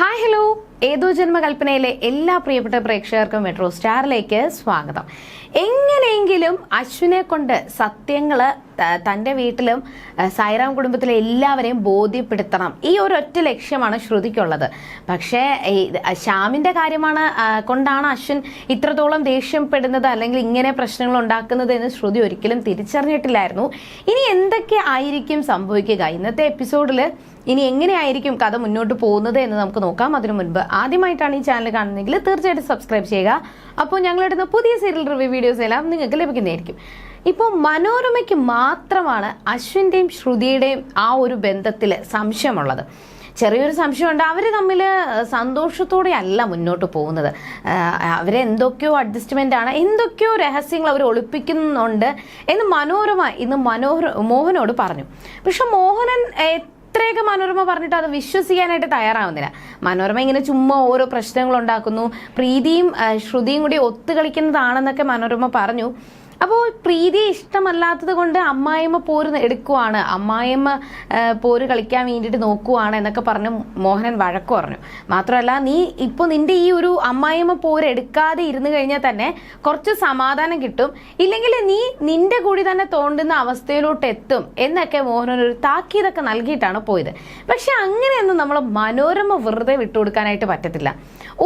Hi hello ഏതോ ജന്മകൽപ്പനയിലെ എല്ലാ പ്രിയപ്പെട്ട പ്രേക്ഷകർക്കും മെട്രോ സ്റ്റാറിലേക്ക് സ്വാഗതം. എങ്ങനെയെങ്കിലും അശ്വിനെ കൊണ്ട് സത്യങ്ങൾ തന്റെ വീട്ടിലും സൈറാം കുടുംബത്തിലെ എല്ലാവരെയും ബോധ്യപ്പെടുത്തണം. ഈ ഒരു ഒറ്റ ലക്ഷ്യമാണ് ശ്രുതിക്കുള്ളത്. പക്ഷേ ശ്യാമിന്റെ കാര്യമാണ് കൊണ്ടാണ് അശ്വിൻ ഇത്രത്തോളം ദേഷ്യപ്പെടുന്നത് അല്ലെങ്കിൽ ഇങ്ങനെ പ്രശ്നങ്ങൾ ഉണ്ടാക്കുന്നത് എന്ന് ശ്രുതി ഒരിക്കലും തിരിച്ചറിഞ്ഞിട്ടില്ലായിരുന്നു. ഇനി എന്തൊക്കെ ആയിരിക്കും സംഭവിക്കുക? ഇന്നത്തെ എപ്പിസോഡിൽ ഇനി എങ്ങനെയായിരിക്കും കഥ മുന്നോട്ട് പോകുന്നത് എന്ന് നമുക്ക് നോക്കാം. അതിനു മുൻപ് ആദ്യമായിട്ടാണ് ഈ ചാനൽ കാണുന്നതെങ്കിൽ തീർച്ചയായിട്ടും സബ്സ്ക്രൈബ് ചെയ്യുക. അപ്പോൾ ഞങ്ങളിടുന്ന പുതിയ സീരിയൽ റിവ്യൂ വീഡിയോസ് എല്ലാം നിങ്ങൾക്ക് ലഭിക്കുന്നതായിരിക്കും. ഇപ്പോൾ മനോരമയ്ക്ക് മാത്രമാണ് അശ്വിന്റെയും ശ്രുതിയുടെയും ആ ഒരു ബന്ധത്തിൽ സംശയമുള്ളത്. ചെറിയൊരു സംശയമുണ്ട്. അവർ തമ്മിൽ സന്തോഷത്തോടെ അല്ല മുന്നോട്ട് പോകുന്നത്. അവരെന്തൊക്കെയോ അഡ്ജസ്റ്റ്മെന്റ് ആണ് എന്തൊക്കെയോ രഹസ്യങ്ങൾ അവർ ഒളിപ്പിക്കുന്നുണ്ട് എന്ന് മനോരമ ഇന്ന് മനോഹര മോഹനോട് പറഞ്ഞു. പക്ഷെ മോഹനൻ എത്രയൊക്കെ മനോരമ പറഞ്ഞിട്ട് അത് വിശ്വസിക്കാനായിട്ട് തയ്യാറാവുന്നില്ല. മനോരമ ഇങ്ങനെ ചുമ്മാ ഓരോ പ്രശ്നങ്ങൾ ഉണ്ടാക്കുന്നു പ്രീതിയും ശ്രുതിയും കൂടി ഒത്തുകളിക്കുന്നതാണെന്നൊക്കെ മനോരമ പറഞ്ഞു. അപ്പോൾ പ്രീതിയെ ഇഷ്ടമല്ലാത്തത് കൊണ്ട് അമ്മായിമ്മ പോര് എടുക്കുവാണ്. അമ്മായിമ്മ പോര് കളിക്കാൻ വേണ്ടിയിട്ട് നോക്കുവാണ് എന്നൊക്കെ പറഞ്ഞ് മോഹനൻ വഴക്ക് പറഞ്ഞു. മാത്രമല്ല നീ ഇപ്പോൾ നിന്റെ ഈ ഒരു അമ്മായിമ്മ പോര് എടുക്കാതെ ഇരുന്ന് കഴിഞ്ഞാൽ തന്നെ കുറച്ച് സമാധാനം കിട്ടും. ഇല്ലെങ്കിൽ നീ നിന്റെ കൂടി തന്നെ തോണ്ടുന്ന അവസ്ഥയിലോട്ട് എത്തും എന്നൊക്കെ മോഹനൻ ഒരു താക്കീതൊക്കെ നൽകിയിട്ടാണ് പോയത്. പക്ഷെ അങ്ങനെയൊന്നും നമ്മൾ മനോരമ വെറുതെ വിട്ടുകൊടുക്കാനായിട്ട് പറ്റത്തില്ല.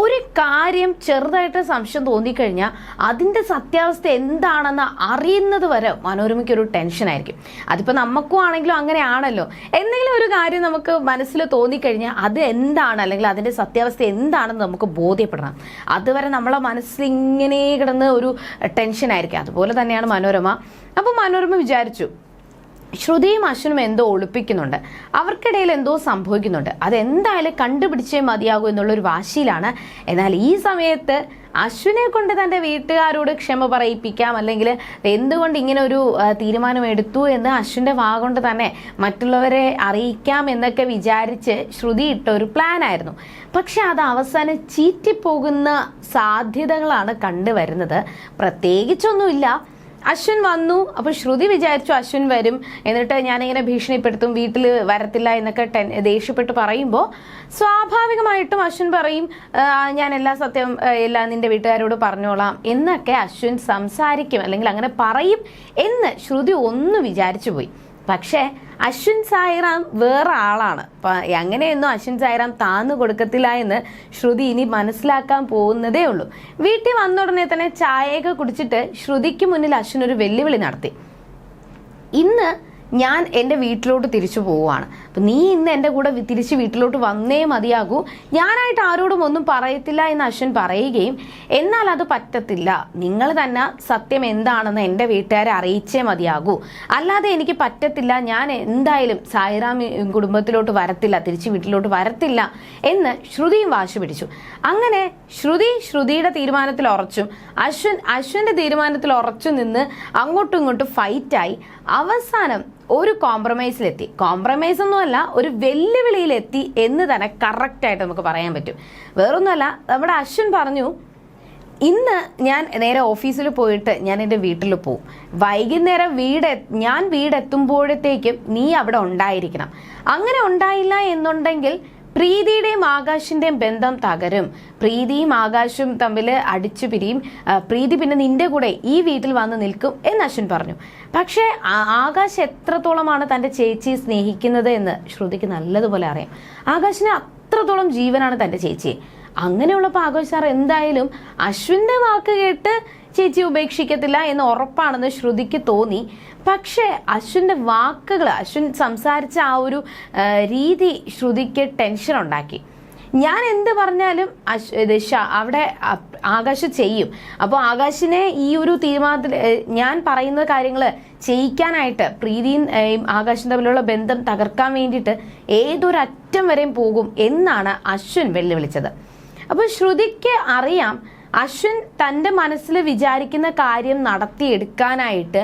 ഒരു കാര്യം ചെറുതായിട്ട് സംശയം തോന്നിക്കഴിഞ്ഞാൽ അതിന്റെ സത്യാവസ്ഥ എന്താണെന്ന് അറിയുന്നത് വരെ മനോരമയ്ക്ക് ഒരു ടെൻഷനായിരിക്കും അതിപ്പോൾ നമുക്കും ആണെങ്കിലും അങ്ങനെയാണല്ലോ. എന്തെങ്കിലും ഒരു കാര്യം നമുക്ക് മനസ്സിൽ തോന്നിക്കഴിഞ്ഞാൽ അത് എന്താണ്? അല്ലെങ്കിൽ അതിന്റെ സത്യാവസ്ഥ എന്താണെന്ന് നമുക്ക് ബോധ്യപ്പെടണം. അതുവരെ നമ്മളെ മനസ്സിൽ ഇങ്ങനെ കിടന്ന് ഒരു ടെൻഷനായിരിക്കും അതുപോലെ തന്നെയാണ് മനോരമ. അപ്പോൾ മനോരമ വിചാരിച്ചു. ശ്രുതിയും അശ്വനും എന്തോ ഒളിപ്പിക്കുന്നുണ്ട്. അവർക്കിടയിൽ എന്തോ സംഭവിക്കുന്നുണ്ട്. അതെന്തായാലും കണ്ടുപിടിച്ചേ മതിയാകൂ എന്നുള്ളൊരു വാശിയിലാണ്. എന്നാൽ ഈ സമയത്ത് അശ്വിനെ കൊണ്ട് തന്റെ വീട്ടുകാരോട് ക്ഷമ പറയിപ്പിക്കാം അല്ലെങ്കിൽ എന്തുകൊണ്ട് ഇങ്ങനെ ഒരു തീരുമാനമെടുത്തു എന്ന് അശ്വിന്റെ വാ കൊണ്ട് തന്നെ മറ്റുള്ളവരെ അറിയിക്കാം എന്നൊക്കെ വിചാരിച്ച് ശ്രുതി ഇട്ട ഒരു പ്ലാൻ ആയിരുന്നു പക്ഷെ അത് അവസാനം ചീറ്റിപ്പോകുന്ന സാധ്യതകളാണ് കണ്ടുവരുന്നത്. പ്രത്യേകിച്ചൊന്നുമില്ല. അശ്വിൻ വന്നു അപ്പോൾ ശ്രുതി വിചാരിച്ചു അശ്വിൻ വരും. എന്നിട്ട് ഞാനിങ്ങനെ ഭീഷണിപ്പെടുത്തും വീട്ടിൽ വരത്തില്ല എന്നൊക്കെ ടെൻ ദേഷ്യപ്പെട്ട് പറയുമ്പോൾ സ്വാഭാവികമായിട്ടും അശ്വിൻ പറയും ഞാൻ എല്ലാ സത്യം എല്ലാം നിന്റെ വീട്ടുകാരോട് പറഞ്ഞോളാം എന്നൊക്കെ അശ്വിൻ സംസാരിക്കും അല്ലെങ്കിൽ അങ്ങനെ പറയും എന്ന് ശ്രുതി ഒന്ന് വിചാരിച്ചു പോയി. പക്ഷേ അശ്വിൻ സായിറാം വേറെ ആളാണ്. അപ്പം അങ്ങനെയൊന്നും അശ്വിൻ സായിറാം താന്നു കൊടുക്കത്തില്ല എന്ന് ശ്രുതി ഇനി മനസ്സിലാക്കാൻ പോകുന്നതേ ഉള്ളൂ. വീട്ടിൽ വന്ന ഉടനെ തന്നെ ചായയൊക്കെ കുടിച്ചിട്ട് ശ്രുതിക്ക് മുന്നിൽ അശ്വിൻ ഒരു വെല്ലുവിളി നടത്തി. ഇന്ന് ഞാൻ എന്റെ വീട്ടിലോട്ട് തിരിച്ചു പോവുകയാണ്. അപ്പം നീ ഇന്ന് എന്റെ കൂടെ തിരിച്ച് വീട്ടിലോട്ട് വന്നേ മതിയാകൂ. ഞാനായിട്ട് ആരോടും ഒന്നും പറയത്തില്ല എന്ന് അശ്വൻ പറയുകയും എന്നാൽ അത് പറ്റത്തില്ല. നിങ്ങൾ തന്നെ സത്യം എന്താണെന്ന് എന്റെ വീട്ടുകാരെ അറിയിച്ചേ മതിയാകൂ. അല്ലാതെ എനിക്ക് പറ്റത്തില്ല. ഞാൻ എന്തായാലും സായിറാം കുടുംബത്തിലോട്ട് വരത്തില്ല തിരിച്ച് വീട്ടിലോട്ട് വരത്തില്ല എന്ന് ശ്രുതിയും വാശി പിടിച്ചു. അങ്ങനെ ശ്രുതി ശ്രുതിയുടെ തീരുമാനത്തിൽ ഉറച്ചും. അശ്വൻ അശ്വന്റെ തീരുമാനത്തിൽ ഉറച്ചു നിന്ന് അങ്ങോട്ടും ഇങ്ങോട്ടും ഫൈറ്റായി അവസാനം ഒരു കോംപ്രമൈസിലെത്തി കോംപ്രമൈസ് ഒന്നുമല്ല ഒരു വെല്ലുവിളിയിലെത്തി എന്ന് തന്നെ കറക്റ്റായിട്ട് നമുക്ക് പറയാൻ പറ്റും. വേറൊന്നുമല്ല നമ്മുടെ അശ്വിൻ പറഞ്ഞു ഇന്ന് ഞാൻ നേരെ ഓഫീസിൽ പോയിട്ട് ഞാൻ എന്റെ വീട്ടിൽ പോവും. വൈകുന്നേരം വീട് ഞാൻ വീടെത്തുമ്പോഴത്തേക്കും നീ അവിടെ ഉണ്ടായിരിക്കണം. അങ്ങനെ ഉണ്ടായില്ല എന്നുണ്ടെങ്കിൽ പ്രീതിയുടെയും ആകാശിന്റെയും ബന്ധം തകരും. പ്രീതിയും ആകാശും തമ്മിൽ അടിച്ചു പിരിയും. പ്രീതി പിന്നെ നിന്റെ കൂടെ ഈ വീട്ടിൽ വന്ന് നിൽക്കും എന്ന് അശ്വിൻ പറഞ്ഞു. പക്ഷേ ആകാശ് എത്രത്തോളമാണ് തന്റെ ചേച്ചിയെ സ്നേഹിക്കുന്നത് എന്ന് ശ്രുതിക്ക് നല്ലതുപോലെ അറിയാം. ആകാശിന് അത്രത്തോളം ജീവനാണ് തന്റെ ചേച്ചിയെ. അങ്ങനെയുള്ളപ്പോൾ ആഘോഷ് സാർ എന്തായാലും അശ്വിന്റെ വാക്ക് കേട്ട് ചേച്ചി ഉപേക്ഷിക്കത്തില്ല എന്ന് ഉറപ്പാണെന്ന് ശ്രുതിക്ക് തോന്നി. പക്ഷേ അശ്വിന്റെ വാക്കുകൾ അശ്വിൻ സംസാരിച്ച ആ ഒരു രീതി ശ്രുതിക്ക് ടെൻഷൻ ഉണ്ടാക്കി. ഞാൻ എന്ത് പറഞ്ഞാലും അശ് അവിടെ ആകാശ് ചെയ്യും. അപ്പോൾ ആകാശിനെ ഈ ഒരു തീരുമാനത്തിൽ ഞാൻ പറയുന്ന കാര്യങ്ങൾ ചെയ്യിക്കാനായിട്ട് പ്രീതിയും ആകാശും തമ്മിലുള്ള ബന്ധം തകർക്കാൻ വേണ്ടിയിട്ട് ഏതൊരറ്റം വരെയും പോകും എന്നാണ് അശ്വിൻ വെല്ലുവിളിച്ചത്. അപ്പോൾ ശ്രുതിക്ക് അറിയാം അശ്വിൻ തന്റെ മനസ്സിൽ വിചാരിക്കുന്ന കാര്യം നടത്തിയെടുക്കാനായിട്ട്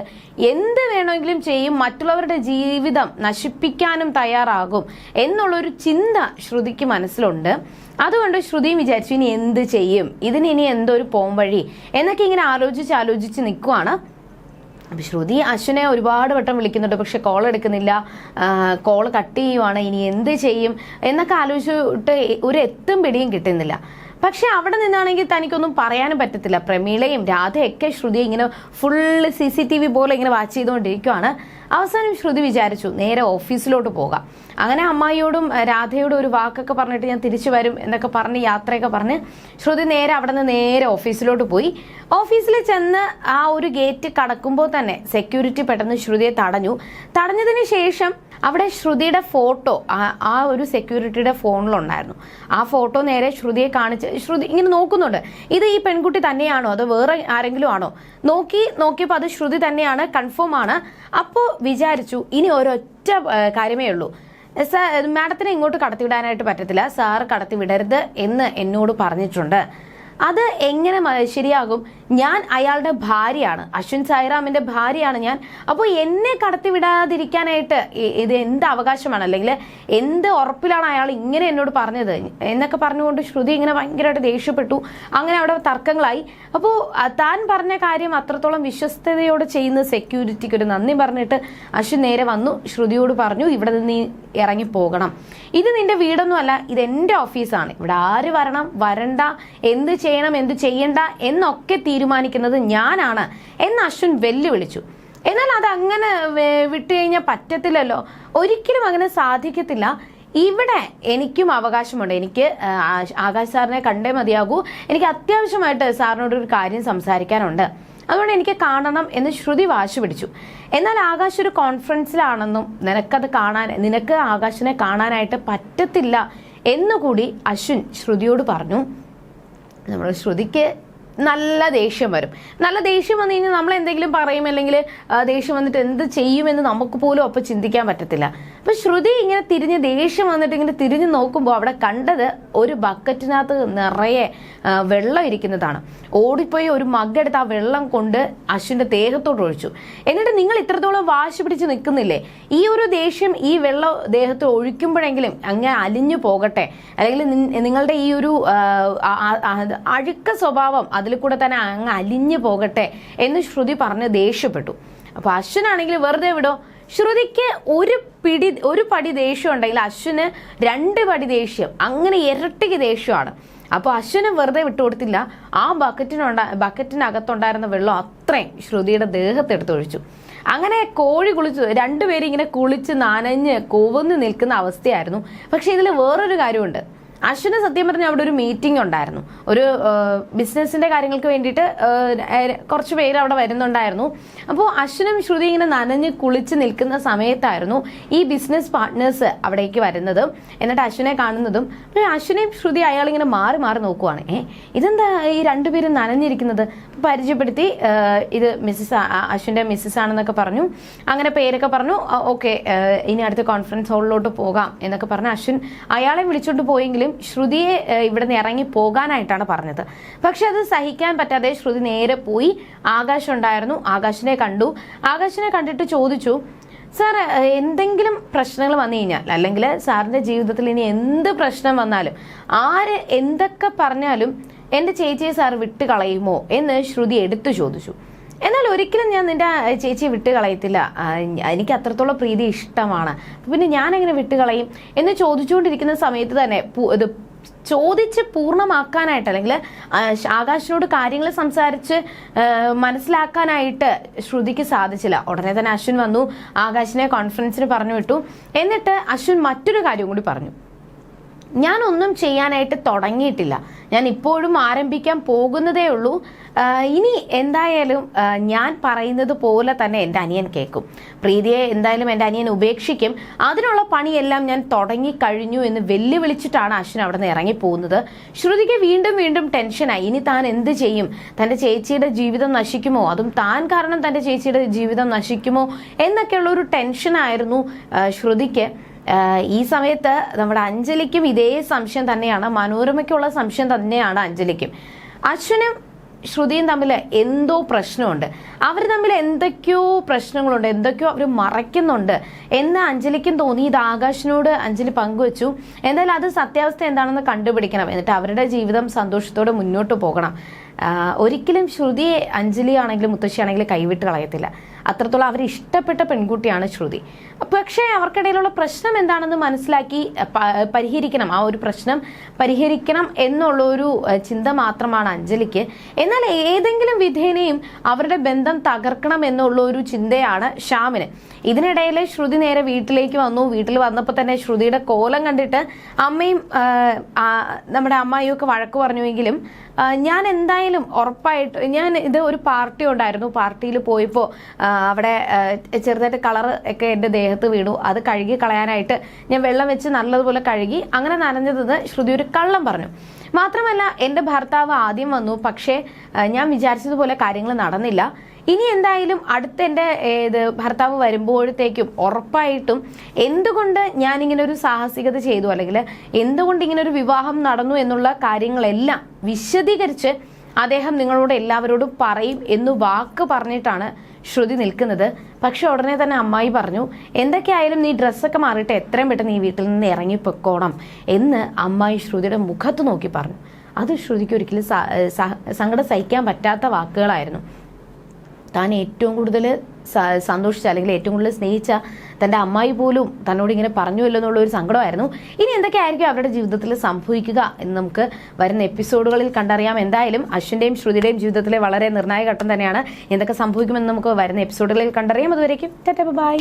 എന്ത് വേണമെങ്കിലും ചെയ്യും മറ്റുള്ളവരുടെ ജീവിതം നശിപ്പിക്കാനും തയ്യാറാകും എന്നുള്ളൊരു ചിന്ത ശ്രുതിക്ക് മനസ്സിലുണ്ട്. അതുകൊണ്ട് ശ്രുതിയും വിചാരിച്ചു ഇനി എന്ത് ചെയ്യും? ഇതിന് ഇനി എന്തോ ഒരു പോംവഴി എന്നൊക്കെ ഇങ്ങനെ ആലോചിച്ച് ആലോചിച്ച് നിൽക്കുവാണ്. അപ്പം ശ്രുതി അശ്വിനെ ഒരുപാട് വട്ടം വിളിക്കുന്നുണ്ട് പക്ഷെ കോൾ എടുക്കുന്നില്ല. കോൾ കട്ട് ചെയ്യുവാണ്. ഇനി എന്ത് ചെയ്യും? എന്നൊക്കെ ആലോചിച്ചിട്ട് ഒരു എത്തും പിടിയും കിട്ടുന്നില്ല. പക്ഷെ അവിടെ നിന്നാണെങ്കിൽ തനിക്കൊന്നും പറയാനും പറ്റത്തില്ല. പ്രമീളയും രാധയൊക്കെ ശ്രുതി ഇങ്ങനെ full C C T V പോലെ ഇങ്ങനെ വാച്ച് ചെയ്തുകൊണ്ടിരിക്കുവാണ്. അവസാനം ശ്രുതി വിചാരിച്ചു നേരെ ഓഫീസിലോട്ട് പോകാം. അങ്ങനെ അമ്മായിയോടും രാധയോടും ഒരു വാക്കൊക്കെ പറഞ്ഞിട്ട് ഞാൻ തിരിച്ചു വരും എന്നൊക്കെ പറഞ്ഞ് യാത്രയൊക്കെ പറഞ്ഞ് ശ്രുതി നേരെ അവിടെ നിന്ന് നേരെ ഓഫീസിലോട്ട് പോയി. ഓഫീസിൽ ചെന്ന് ആ ഒരു ഗേറ്റ് കടക്കുമ്പോൾ തന്നെ സെക്യൂരിറ്റി പെട്ടെന്ന് ശ്രുതിയെ തടഞ്ഞു. തടഞ്ഞതിന് ശേഷം അവിടെ ശ്രുതിയുടെ ഫോട്ടോ ആ ഒരു സെക്യൂരിറ്റിയുടെ ഫോണിലുണ്ടായിരുന്നു. ആ ഫോട്ടോ നേരെ ശ്രുതിയെ കാണിച്ച് ശ്രുതി ഇങ്ങനെ നോക്കുന്നുണ്ട്. ഇത് ഈ പെൺകുട്ടി തന്നെയാണോ? അതോ വേറെ ആരെങ്കിലും ആണോ? നോക്കി നോക്കിയപ്പോൾ അത് ശ്രുതി തന്നെയാണ് കൺഫേം ആണ്. അപ്പോൾ വിചാരിച്ചു ഇനി ഒരൊറ്റ കാര്യമേ ഉള്ളൂ. മാഡത്തിനെ ഇങ്ങോട്ട് കടത്തിവിടാനായിട്ട് പറ്റത്തില്ല. സാർ കടത്തിവിടരുത് എന്ന് എന്നോട് പറഞ്ഞിട്ടുണ്ട്. അത് എങ്ങനെ ശരിയാകും? ഞാൻ അയാളുടെ ഭാര്യയാണ്. അശ്വിൻ സായിറാമിന്റെ ഭാര്യയാണ് ഞാൻ. അപ്പോൾ എന്നെ കടത്തിവിടാതിരിക്കാനായിട്ട് ഇത് എന്ത് അവകാശമാണ്? അല്ലെങ്കിൽ എന്ത് ഉറപ്പിലാണ് അയാൾ ഇങ്ങനെ എന്നോട് പറഞ്ഞത്? എന്നൊക്കെ പറഞ്ഞുകൊണ്ട് ശ്രുതി ഇങ്ങനെ ഭയങ്കരമായിട്ട് ദേഷ്യപ്പെട്ടു. അങ്ങനെ അവിടെ തർക്കങ്ങളായി. അപ്പോൾ താൻ പറഞ്ഞ കാര്യം അത്രത്തോളം വിശ്വസ്തയോടെ ചെയ്യുന്ന സെക്യൂരിറ്റിക്ക് ഒരു നന്ദി പറഞ്ഞിട്ട് അശ്വിൻ നേരെ വന്നു. ശ്രുതിയോട് പറഞ്ഞു ഇവിടെ നിന്ന് നീ ഇറങ്ങി പോകണം. ഇത് നിന്റെ വീടൊന്നുമല്ല ഇത് എന്റെ ഓഫീസാണ് ഇവിടെ ആര് വരണം? വരണ്ട. എന്ത് ചെയ്യണം? എന്ത് ചെയ്യണ്ട? എന്നൊക്കെ തീരുമാനിക്കുന്നത് ഞാനാണ് എന്ന് അശ്വിൻ വെല്ലുവിളിച്ചു. എന്നാൽ അത് അങ്ങനെ വേ- വിട്ടു കഴിഞ്ഞാൽ പറ്റത്തില്ലല്ലോ. ഒരിക്കലും അങ്ങനെ സാധിക്കത്തില്ല. ഇവിടെ എനിക്കും അവകാശമുണ്ട്. എനിക്ക് ആകാശ് സാറിനെ കണ്ടേ മതിയാകൂ. എനിക്ക് അത്യാവശ്യമായിട്ട് സാറിനോട് ഒരു കാര്യം സംസാരിക്കാനുണ്ട്. അതുകൊണ്ട് എനിക്ക് കാണണം എന്ന് ശ്രുതി വാശി പിടിച്ചു. എന്നാൽ ആകാശ് ഒരു കോൺഫറൻസിലാണെന്നും നിനക്കത് കാണാൻ നിനക്ക് ആകാശിനെ കാണാനായിട്ട് പറ്റത്തില്ല എന്നുകൂടി അശ്വിൻ ശ്രുതിയോട് പറഞ്ഞു. നമ്മൾ ശ്രുതിക്ക് നല്ല ദേഷ്യം വരും. നല്ല ദേഷ്യം വന്നു കഴിഞ്ഞാൽ നമ്മൾ എന്തെങ്കിലും പറയും അല്ലെങ്കിൽ ദേഷ്യം വന്നിട്ട് എന്ത് ചെയ്യുമെന്ന് നമുക്ക് പോലും അപ്പം ചിന്തിക്കാൻ പറ്റത്തില്ല. അപ്പൊ ശ്രുതി ഇങ്ങനെ തിരിഞ്ഞ് ദേഷ്യം വന്നിട്ട് ഇങ്ങനെ തിരിഞ്ഞു നോക്കുമ്പോൾ അവിടെ കണ്ടത് ഒരു ബക്കറ്റിനകത്ത് നിറയെ വെള്ളം ഇരിക്കുന്നതാണ്. ഓടിപ്പോയി ഒരു മഗ്ഗെടുത്ത് ആ വെള്ളം കൊണ്ട് അശ്വിന്റെ ദേഹത്തോട്ട് ഒഴിച്ചു. എന്നിട്ട് നിങ്ങൾ ഇത്രത്തോളം വാശി പിടിച്ച് നിൽക്കുന്നില്ലേ? ഈ ഒരു ദേഷ്യം ഈ വെള്ളം ദേഹത്ത് ഒഴിക്കുമ്പോഴെങ്കിലും അങ്ങനെ അലിഞ്ഞു പോകട്ടെ. അല്ലെങ്കിൽ നിങ്ങളുടെ ഈ ഒരു അഴുക്ക സ്വഭാവം അതിൽ കൂടെ തന്നെ അങ്ങ് അലിഞ്ഞു പോകട്ടെ എന്ന് ശ്രുതി പറഞ്ഞ് ദേഷ്യപ്പെട്ടു. അപ്പൊ അശ്വിനാണെങ്കിൽ വെറുതെ വിടോ. ശ്രുതിക്ക് ഒരു പിടി ഒരു പടി ദേഷ്യം ഉണ്ടെങ്കിൽ അശ്വിന് രണ്ട് പടി ദേഷ്യം. അങ്ങനെ ഇരട്ടിക്ക് ദേഷ്യമാണ്. അപ്പോൾ അശ്വിന് വെറുതെ വിട്ടുകൊടുത്തില്ല ആ ബക്കറ്റിനുണ്ട ബക്കറ്റിനകത്തുണ്ടായിരുന്ന വെള്ളം അത്രയും ശ്രുതിയുടെ ദേഹത്തെടുത്തൊഴിച്ചു അങ്ങനെ കോഴി കുളിച്ചു രണ്ടുപേരും ഇങ്ങനെ കുളിച്ച് നനഞ്ഞ് കൊവന്ന് നിൽക്കുന്ന അവസ്ഥയായിരുന്നു. പക്ഷെ ഇതിൽ വേറൊരു കാര്യമുണ്ട്. അശ്വിന് സത്യം പറഞ്ഞാൽ അവിടെ ഒരു മീറ്റിംഗ് ഉണ്ടായിരുന്നു. ഒരു ബിസിനസിന്റെ കാര്യങ്ങൾക്ക് വേണ്ടിയിട്ട് കുറച്ച് പേര് അവിടെ വരുന്നുണ്ടായിരുന്നു. അപ്പോൾ അശ്വിനും ശ്രുതി ഇങ്ങനെ നനഞ്ഞ് കുളിച്ച് നിൽക്കുന്ന സമയത്തായിരുന്നു ഈ ബിസിനസ് പാർട്ട്നേഴ്സ് അവിടേക്ക് വരുന്നത് എന്നിട്ട് അശ്വിനെ കാണുന്നതും. അപ്പോൾ അശ്വിനെയും ശ്രുതി അയാൾ ഇങ്ങനെ മാറി മാറി നോക്കുവാണ്. ഏ ഇതെന്താ ഈ രണ്ടുപേരും നനഞ്ഞിരിക്കുന്നത്? പരിചയപ്പെടുത്തി ഇത് മിസ്സസ് അശ്വിന്റെ മിസ്സസ് ആണെന്നൊക്കെ പറഞ്ഞു. അങ്ങനെ പേരൊക്കെ പറഞ്ഞു ഓക്കെ ഇനി അടുത്ത കോൺഫറൻസ് ഹാളിലോട്ട് പോകാം എന്നൊക്കെ പറഞ്ഞ് അശ്വിൻ അയാളെ വിളിച്ചോണ്ട് പോയെങ്കിലും ശ്രുതിയെ ഏഹ്, ഇവിടെ നിന്ന് ഇറങ്ങി പോകാനായിട്ടാണ് പറഞ്ഞത്. പക്ഷെ അത് സഹിക്കാൻ പറ്റാതെ ശ്രുതി നേരെ പോയി ആകാശ് ഉണ്ടായിരുന്നു ആകാശിനെ കണ്ടു. ആകാശിനെ കണ്ടിട്ട് ചോദിച്ചു സാർ എന്തെങ്കിലും പ്രശ്നങ്ങൾ വന്നു കഴിഞ്ഞാൽ അല്ലെങ്കിൽ സാറിന്റെ ജീവിതത്തിൽ ഇനി എന്ത് പ്രശ്നം വന്നാലും ആര് എന്തൊക്കെ പറഞ്ഞാലും എന്റെ ചേച്ചിയെ സാർ വിട്ട് കളയുമോ എന്ന് ശ്രുതി എടുത്തു ചോദിച്ചു. എന്നാൽ ഒരിക്കലും ഞാൻ നിന്റെ ചേച്ചി വിട്ട് കളയത്തില്ല. എനിക്ക് അത്രത്തോളം പ്രീതി ഇഷ്ടമാണ്. പിന്നെ ഞാൻ എങ്ങനെ വിട്ട് കളയും? എന്ന് ചോദിച്ചുകൊണ്ടിരിക്കുന്ന സമയത്ത് തന്നെ ഇത് ചോദിച്ച് പൂർണമാക്കാനായിട്ട് അല്ലെങ്കിൽ ആകാശിനോട് കാര്യങ്ങൾ സംസാരിച്ച് മനസ്സിലാക്കാനായിട്ട് ശ്രുതിക്ക് സാധിച്ചില്ല. ഉടനെ തന്നെ അശ്വിൻ വന്നു ആകാശിനെ കോൺഫറൻസിന് പറഞ്ഞു വിട്ടു. എന്നിട്ട് അശ്വിൻ മറ്റൊരു കാര്യം കൂടി പറഞ്ഞു. ഞാനൊന്നും ചെയ്യാനായിട്ട് തുടങ്ങിയിട്ടില്ല. ഞാൻ ഇപ്പോഴും ആരംഭിക്കാൻ പോകുന്നതേ ഉള്ളൂ. ഇനി എന്തായാലും ഞാൻ പറയുന്നത് പോലെ തന്നെ എന്റെ അനിയൻ കേൾക്കും. പ്രീതിയെ എന്തായാലും എന്റെ അനിയൻ ഉപേക്ഷിക്കും. അതിനുള്ള പണിയെല്ലാം ഞാൻ തുടങ്ങി കഴിഞ്ഞു എന്ന് വെല്ലുവിളിച്ചിട്ടാണ് അശ്വിൻ അവിടെ നിന്ന് ഇറങ്ങിപ്പോകുന്നത്. ശ്രുതിക്ക് വീണ്ടും വീണ്ടും ടെൻഷനായി. ഇനി താൻ എന്ത് ചെയ്യും? തന്റെ ചേച്ചിയുടെ ജീവിതം നശിക്കുമോ? അതും താൻ കാരണം തന്റെ ചേച്ചിയുടെ ജീവിതം നശിക്കുമോ? എന്നൊക്കെയുള്ള ഒരു ടെൻഷനായിരുന്നു ശ്രുതിക്ക്. ഈ സമയത്ത് നമ്മുടെ അഞ്ജലിക്കും ഇതേ സംശയം തന്നെയാണ്. മനോരമയ്ക്കുള്ള സംശയം തന്നെയാണ് അഞ്ജലിക്കും. അശ്വനും ശ്രുതിയും തമ്മിൽ എന്തോ പ്രശ്നമുണ്ട്. അവർ തമ്മിൽ എന്തൊക്കെയോ പ്രശ്നങ്ങളുണ്ട്. എന്തൊക്കെയോ അവർ മറയ്ക്കുന്നുണ്ട് എന്ന് അഞ്ജലിക്കും തോന്നി. ഇത് ആകാശിനോട് അഞ്ജലി പങ്കുവച്ചു. എന്തായാലും അത് സത്യാവസ്ഥ എന്താണെന്ന് കണ്ടുപിടിക്കണം. എന്നിട്ട് അവരുടെ ജീവിതം സന്തോഷത്തോടെ മുന്നോട്ട് പോകണം. ഒരിക്കലും ശ്രുതിയെ അഞ്ജലി ആണെങ്കിലും മുത്തശ്ശി ആണെങ്കിലും കൈവിട്ട് കളയത്തില്ല. അത്രത്തോളം അവർ ഇഷ്ടപ്പെട്ട പെൺകുട്ടിയാണ് ശ്രുതി. പക്ഷേ അവർക്കിടയിലുള്ള പ്രശ്നം എന്താണെന്ന് മനസ്സിലാക്കി പരിഹരിക്കണം. ആ ഒരു പ്രശ്നം പരിഹരിക്കണം എന്നുള്ള ഒരു ചിന്ത മാത്രമാണ് അഞ്ജലിക്ക്. എന്നാൽ ഏതെങ്കിലും വിധേനയും അവരുടെ ബന്ധം തകർക്കണം എന്നുള്ള ഒരു ചിന്തയാണ് ശ്യാമിന്. ഇതിനിടയിൽ ശ്രുതി നേരെ വീട്ടിലേക്ക് വന്നു. വീട്ടിൽ വന്നപ്പോൾ തന്നെ ശ്രുതിയുടെ കോലം കണ്ടിട്ട് അമ്മയും നമ്മുടെ അമ്മായിയും ഒക്കെ വഴക്ക് പറഞ്ഞുവെങ്കിലും ഞാൻ എന്തായാലും ഉറപ്പായിട്ട് ഞാൻ ഇത് ഒരു പാർട്ടി ഉണ്ടായിരുന്നു. പാർട്ടിയിൽ പോയപ്പോൾ അവിടെ ചെറുതായിട്ട് കളർ ഒക്കെ എന്റെ ദേഹത്ത് വീണു. അത് കഴുകി കളയാനായിട്ട് ഞാൻ വെള്ളം വെച്ച് നല്ലതുപോലെ കഴുകി അങ്ങനെ നനഞ്ഞതെന്ന് ശ്രുതി ഒരു കള്ളം പറഞ്ഞു. മാത്രമല്ല എന്റെ ഭർത്താവ് ആദ്യം വന്നു. പക്ഷേ ഞാൻ വിചാരിച്ചതുപോലെ കാര്യങ്ങൾ നടന്നില്ല. ഇനി എന്തായാലും അടുത്ത എന്റെ ഏത് ഭർത്താവ് വരുമ്പോഴത്തേക്കും ഉറപ്പായിട്ടും എന്തുകൊണ്ട് ഞാൻ ഇങ്ങനെ ഒരു സാഹസികത ചെയ്തു? അല്ലെങ്കിൽ എന്തുകൊണ്ട് ഇങ്ങനെ ഒരു വിവാഹം നടന്നു എന്നുള്ള കാര്യങ്ങളെല്ലാം വിശദീകരിച്ച് അദ്ദേഹം നിങ്ങളോട് എല്ലാവരോടും പറയും എന്ന് വാക്ക് പറഞ്ഞിട്ടാണ് ശ്രുതി നിൽക്കുന്നത്. പക്ഷെ ഉടനെ തന്നെ അമ്മായി പറഞ്ഞു എന്തൊക്കെയായാലും നീ ഡ്രസ്സൊക്കെ മാറിയിട്ട് എത്രയും പെട്ടെന്ന് ഈ വീട്ടിൽ നിന്ന് ഇറങ്ങി പൊക്കോണം എന്ന് അമ്മായി ശ്രുതിയുടെ മുഖത്ത് നോക്കി പറഞ്ഞു. അത് ശ്രുതിക്ക് ഒരിക്കലും സങ്കടം സഹിക്കാൻ പറ്റാത്ത വാക്കുകളായിരുന്നു. താൻ ഏറ്റവും കൂടുതൽ സന്തോഷിച്ച അല്ലെങ്കിൽ ഏറ്റവും കൂടുതൽ സ്നേഹിച്ച തന്റെ അമ്മായി പോലും തന്നോട് ഇങ്ങനെ പറഞ്ഞുവല്ലോ എന്നുള്ള ഒരു സങ്കടമായിരുന്നു. ഇനി എന്തൊക്കെയായിരിക്കും അവരുടെ ജീവിതത്തിൽ സംഭവിക്കുക എന്ന് നമുക്ക് വരുന്ന എപ്പിസോഡുകളിൽ കണ്ടറിയാം. എന്തായാലും അശ്വിന്റെയും ശ്രുതിയുടെയും ജീവിതത്തിലെ വളരെ നിർണായക ഘട്ടം തന്നെയാണ്. എന്തൊക്കെ സംഭവിക്കുമെന്ന് നമുക്ക് വരുന്ന എപ്പിസോഡുകളിൽ കണ്ടറിയാം. അതുവരേക്കും ബൈ.